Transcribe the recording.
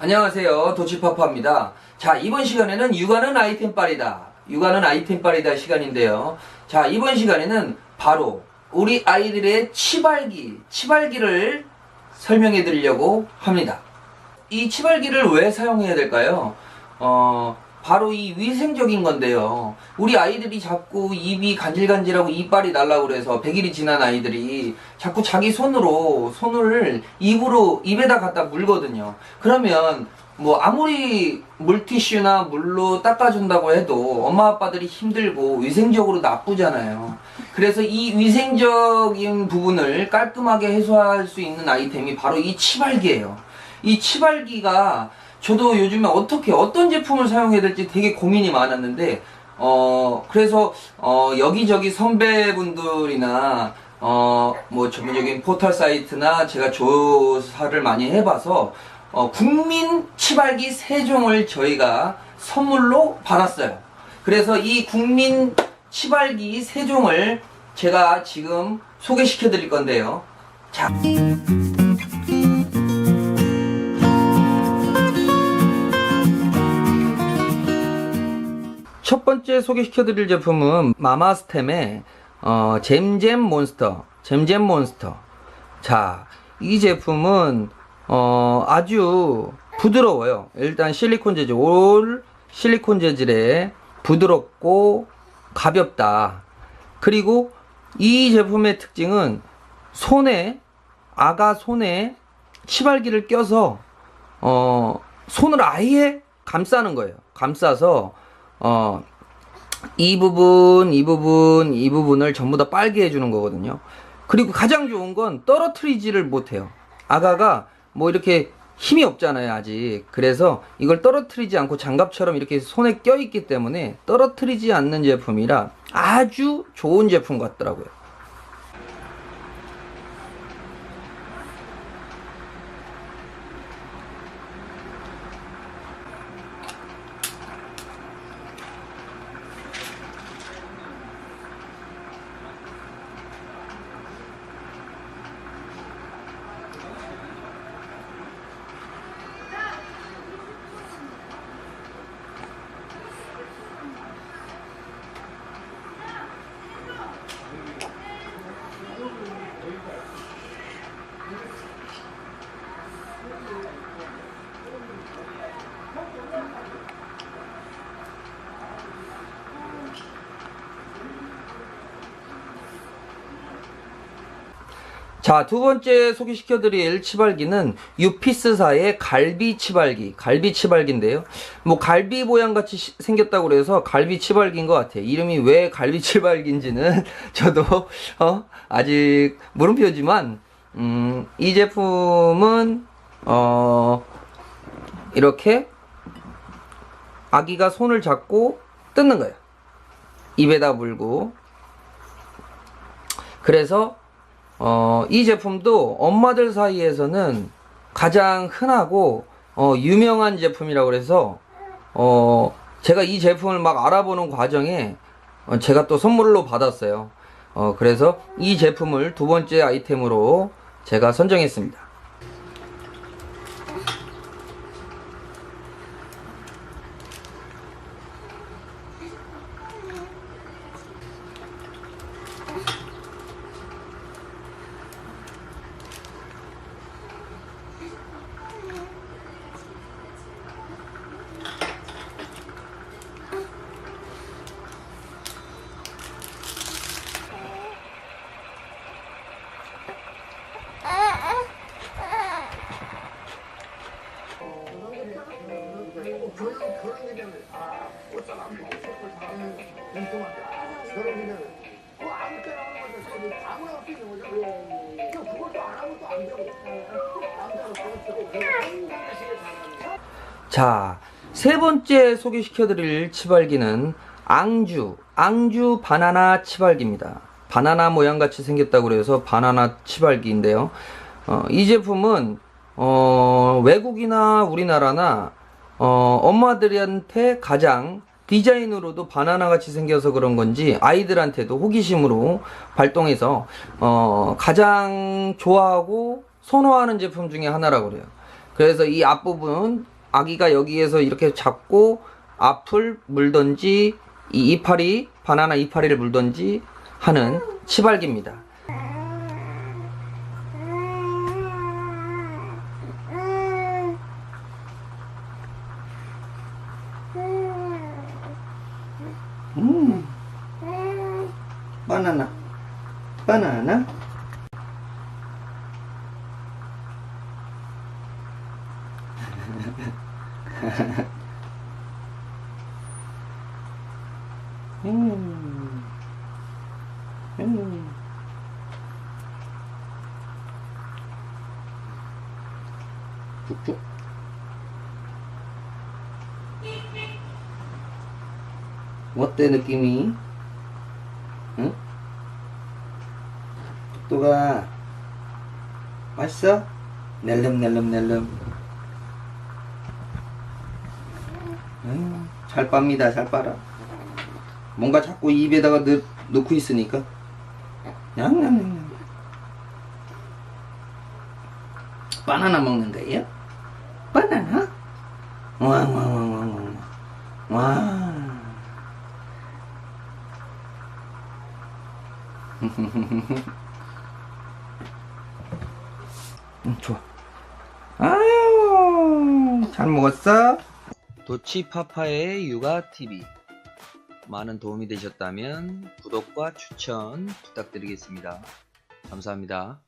안녕하세요. 도치파파입니다. 자, 이번 시간에는 육아는 아이템빨이다. 육아는 아이템빨이다 시간인데요. 자, 이번 시간에는 바로 우리 아이들의 치발기, 치발기를 설명해 드리려고 합니다. 이 치발기를 왜 사용해야 될까요? 어, 바로 이 위생적인 건데요. 우리 아이들이 자꾸 입이 간질간질하고 이빨이 날라고 그래서 100일이 지난 아이들이 자꾸 자기 손으로 손을 입으로 입에다 갖다 물거든요. 그러면 뭐 아무리 물티슈나 물로 닦아준다고 해도 엄마 아빠들이 힘들고 위생적으로 나쁘잖아요. 그래서 이 위생적인 부분을 깔끔하게 해소할 수 있는 아이템이 바로 이 치발기예요. 이 치발기가 저도 요즘에 어떻게 어떤 제품을 사용해야 될지 되게 고민이 많았는데 어 그래서 어 여기저기 선배분들이나 어뭐 전문적인 포털 사이트나 제가 조사를 많이 해봐서 어 국민 치발기 세 종을 저희가 선물로 받았어요. 그래서 이 국민 치발기 세 종을 제가 지금 소개시켜 드릴 건데요. 자. 첫 번째 소개시켜 드릴 제품은 마마스템의 어, 잼잼 몬스터, 잼잼 몬스터. 자, 이 제품은 어, 아주 부드러워요. 일단 실리콘 재질, 올 실리콘 재질에 부드럽고 가볍다. 그리고 이 제품의 특징은 손에 아가 손에 치발기를 껴서 어, 손을 아예 감싸는 거예요. 감싸서 어, 이 부분, 이 부분, 이 부분을 전부 다 빨게 해주는 거거든요. 그리고 가장 좋은 건 떨어뜨리지를 못해요. 아가가 뭐 이렇게 힘이 없잖아요, 아직. 그래서 이걸 떨어뜨리지 않고 장갑처럼 이렇게 손에 껴있기 때문에 떨어뜨리지 않는 제품이라 아주 좋은 제품 같더라고요. 자, 두 번째 소개시켜 드릴 치발기는 유피스사의 갈비 치발기, 갈비 치발기인데요. 뭐 갈비 모양 같이 시- 생겼다고 그래서 갈비 치발기인 것 같아요. 이름이 왜 갈비 치발기인지는 저도 어, 아직 물음표지만 음, 이 제품은 어, 이렇게 아기가 손을 잡고 뜯는 거예요. 입에다 물고 그래서 어, 이 제품도 엄마들 사이에서는 가장 흔하고 어, 유명한 제품이라고 그래서 어, 제가 이 제품을 막 알아보는 과정에 어, 제가 또 선물로 받았어요. 어, 그래서 이 제품을 두 번째 아이템으로 제가 선정했습니다. 그런 그냥 그 아무 때나 하는 거죠. 아무나 할수 있는 거죠. 그 그것도 안 하면 또 안 되고 남자로 그렇고 그런 식의 장난. 자, 세 번째 소개시켜드릴 치발기는 앙주, 앙주 바나나 치발기입니다. 바나나 모양 같이 생겼다고 그래서 바나나 치발기인데요. 어, 이 제품은 어, 외국이나 우리나라나 어, 엄마들한테 가장 디자인으로도 바나나 같이 생겨서 그런 건지 아이들한테도 호기심으로 발동해서 어, 가장 좋아하고 선호하는 제품 중에 하나라고 그래요. 그래서 이 앞부분 아기가 여기에서 이렇게 잡고 앞을 물던지 이 이파리 바나나 이파리를 물던지 하는 치발기입니다. 바나나. 바나나. 음. 음. 쭉쭉. 어때 느낌이? 응? 또가 맛있어? 낼름낼름낼름 음, 잘 빱니다 잘 빨아 뭔가 자꾸 입에다가 넣, 넣고 있으니까 냥냥냥 바나나 먹는 거예요? 바나나? 와와와와와 와. 응, 좋아. 아유, 잘 먹었어? 도치 파파의 육아TV. 많은 도움이 되셨다면 구독과 추천 부탁드리겠습니다. 감사합니다.